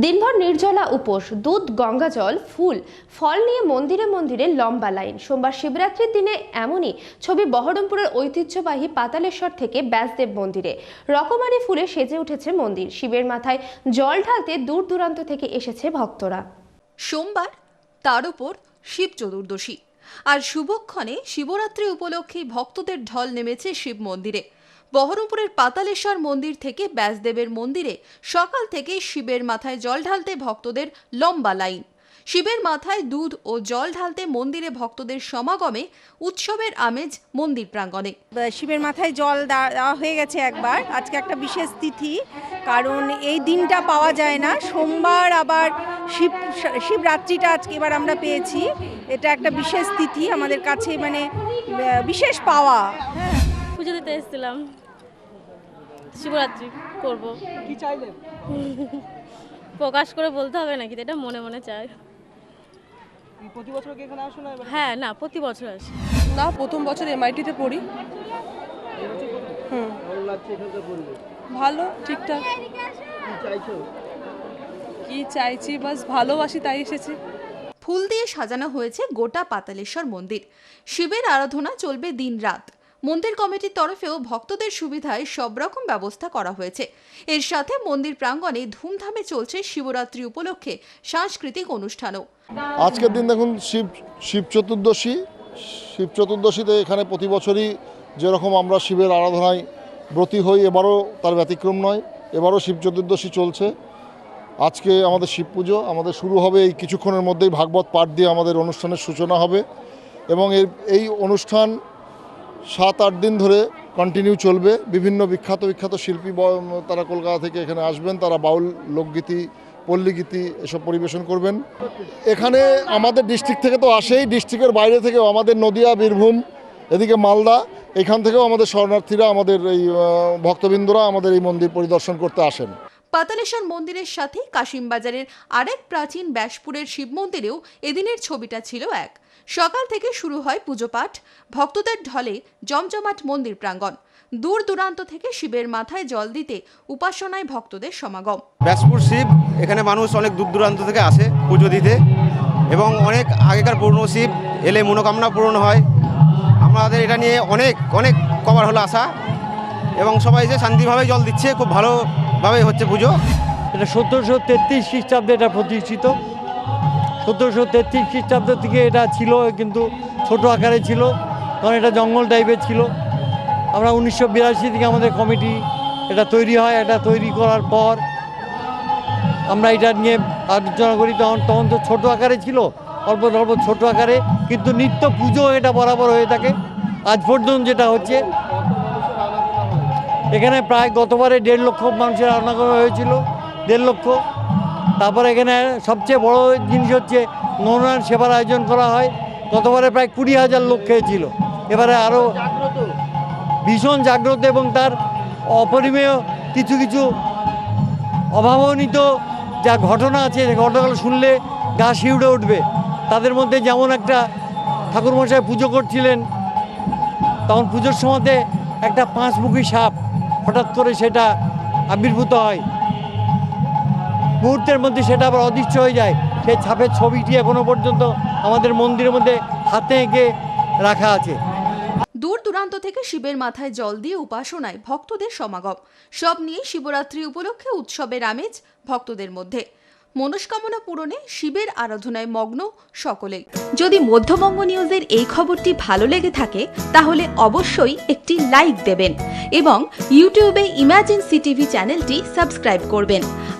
দিনভর নির্জলা উপোস, দুধ, গঙ্গা জল, ফুল, ফল নিয়ে মন্দিরে মন্দিরে লম্বা লাইন। সোমবার শিবরাত্রির দিনে এমনই ছবি বহরমপুরের ঐতিহ্যবাহী পাতালেশ্বর থেকে ব্যাসদেব মন্দিরে। রকমারি ফুলে সেজে উঠেছে মন্দির। শিবের মাথায় জল ঢালতে দূর দূরান্ত থেকে এসেছে ভক্তরা। সোমবার তার উপর শিব চতুর্দশী। আর শুভক্ষণে শিবরাত্রি উপলক্ষে ভক্তদের ঢল নেমেছে শিব মন্দিরে। বহরমপুরের পাতালেশ্বর মন্দির থেকে ব্যাসদেবের মন্দিরে সকাল থেকে শিবের মাথায় জল ঢালতে ভক্তদের লম্বা লাইন। শিবের মাথায় দুধ ও জল ঢালতে মন্দিরে ভক্তদের সমাগমে উৎসবের আমেজ মন্দির প্রাঙ্গণে। শিবের মাথায় জল দেওয়া হয়ে গেছে একবার। আজকে একটা বিশেষ তিথি, কারণ এই দিনটা পাওয়া যায় না। সোমবার আবার শিব, শিবরাত্রিটা আজকে এবার আমরা পেয়েছি। এটা একটা বিশেষ তিথি আমাদের কাছে মানে বিশেষ পাওয়া। হ্যাঁ পুজো দিতে এসেছিলাম। শিবরাত্রি করব। কি চাইলেন প্রকাশ করে বলতে হবে নাকি এটা মনে মনে চাই। প্রতি বছর কি এখানে আসো না হ্যাঁ না প্রতি বছর আসি। না প্রথম বছর এমআইটিতে পড়ি। হুম। ভালো ঠিকঠাক। কি কি চাইছি বাস ভালোবাসি তাই এসেছি। ফুল দিয়ে সাজানো হয়েছে গোটা পাতালেশ্বর মন্দির। শিবের আরাধনা চলবে দিনরাত। মন্দির কমিটির তরফেও ভক্তদের সুবিধায় সব রকম ব্যবস্থা করা হয়েছে। এর সাথে মন্দির প্রাঙ্গণে ধুমধামে চলছে শিবরাত্রি উপলক্ষে সাংস্কৃতিক অনুষ্ঠানও। আজকের দিন দেখুন, শিব শিব চতুর্দশী। শিব চতুর্দশীতে এখানে প্রতি বছরই যেরকম আমরা শিবের আরাধনায় ব্রতী হই, এবারও তার ব্যতিক্রম নয়, এবারও শিব চতুর্দশী চলছে। আজকে আমাদের শিব পুজো, আমাদের শুরু হবে এই কিছুক্ষণের মধ্যেই ভাগবত পাঠ দিয়ে আমাদের অনুষ্ঠানের সূচনা হবে। এবং এর, এই অনুষ্ঠান সাত, আট দিন ধরে কন্টিনিউ চলবে। বিভিন্ন বিখ্যাত বিখ্যাত শিল্পী তারা কলকাতা থেকে এখানে আসবেন। তারা বাউল, লোকগীতি, পল্লীগীতি এসব পরিবেশন করবেন। এখানে আমাদের ডিস্ট্রিক্ট থেকে তো আসেই। ডিস্ট্রিক্টের বাইরে থেকেও আমাদের নদিয়া, বীরভূম, এদিকে মালদা, এখান থেকেও আমাদের শরণার্থীরা, আমাদের এই ভক্তবৃন্দরা আমাদের এই মন্দির পরিদর্শন করতে আসেন। পাতালেশ্বর মন্দিরের সাথে কাশিমবাজারের আরেক প্রাচীন ব্যাসপুরের শিব মন্দিরেও এদিনের ছবিটা ছিল এক। সকাল থেকে শুরু হয় পুজো পাঠ ভক্তদের ঢলে জমজমাট মন্দির প্রাঙ্গণ। দূর দূরান্ত থেকে শিবের মাথায় জল দিতে উপাসনায় ভক্তদের সমাগম। ব্যাসপুর শিব এখানে মানুষ অনেক দূর দূরান্ত থেকে আসে পুজো দিতে এবং অনেক আগেকার পুরনো শিব এলে মনোকামনা পূরণ হয়। আমাদের এটা নিয়ে অনেক অনেক কভার হলো আসা এবং সবাই যে শান্তিভাবে জল দিচ্ছে খুব ভালোভাবে হচ্ছে পুজো। এটা সতেরোশো তেত্রিশ খ্রিস্টাব্দে এটা প্রতিষ্ঠিত। সতেরোশো তেত্রিশ খ্রিস্টাব্দ থেকে এটা ছিল, কিন্তু ছোট আকারে ছিল, কারণ এটা জঙ্গল টাইপের ছিল। আমরা উনিশশো বিরাশি থেকে আমাদের কমিটি এটা তৈরি হয়, এটা তৈরি করার পর আমরা এটা নিয়ে আলোচনা করি। তখন তখন তো ছোটো আকারে ছিল, অল্প অল্প ছোটো আকারে, কিন্তু নিত্য পুজো এটা বরাবর হয়ে থাকে। আজ পর্যন্ত যেটা হচ্ছে, এখানে প্রায় গতবারে দেড় লক্ষ মানুষের করা হয়েছিল, দেড় লক্ষ। তারপরে এখানে সবচেয়ে বড় জিনিস হচ্ছে নৌনার সেবার আয়োজন করা হয়। গতবারে প্রায় কুড়ি হাজার লোক খেয়েছিল। এবারে আরও ভীষণ জাগ্রত এবং তার অপরিমেয় কিছু কিছু অভাবনীত যা ঘটনা আছে, সে ঘটনাগুলো শুনলে গা শিউড়ে উঠবে। তাদের মধ্যে যেমন একটা ঠাকুরমশাই পুজো করছিলেন, তখন পুজোর সময়তে একটা পাঁচমুখী সাপ হঠাৎ করে সেটা আবির্ভূত হয়। মুহূর্তের মধ্যে সেটা আবার অদৃশ্য হয়ে যায়। সেই ছাপের ছবিটি এখনও পর্যন্ত আমাদের মন্দিরের মধ্যে হাতে এঁকে রাখা আছে। দূর দূরান্ত থেকে শিবের মাথায় জল দিয়ে উপাসনায় ভক্তদের সমাগম। সব নিয়ে শিবরাত্রি উপলক্ষে উৎসবের আমেজ ভক্তদের মধ্যে। মনস্কামনা পূরণে শিবের আরাধনায় মগ্ন সকলেই। যদি মধ্যবঙ্গ নিউজের এই খবরটি ভালো লেগে থাকে, তাহলে অবশ্যই একটি লাইক দেবেন এবং ইউটিউবে ইমার্জেন্সি টিভি চ্যানেলটি সাবস্ক্রাইব করবেন।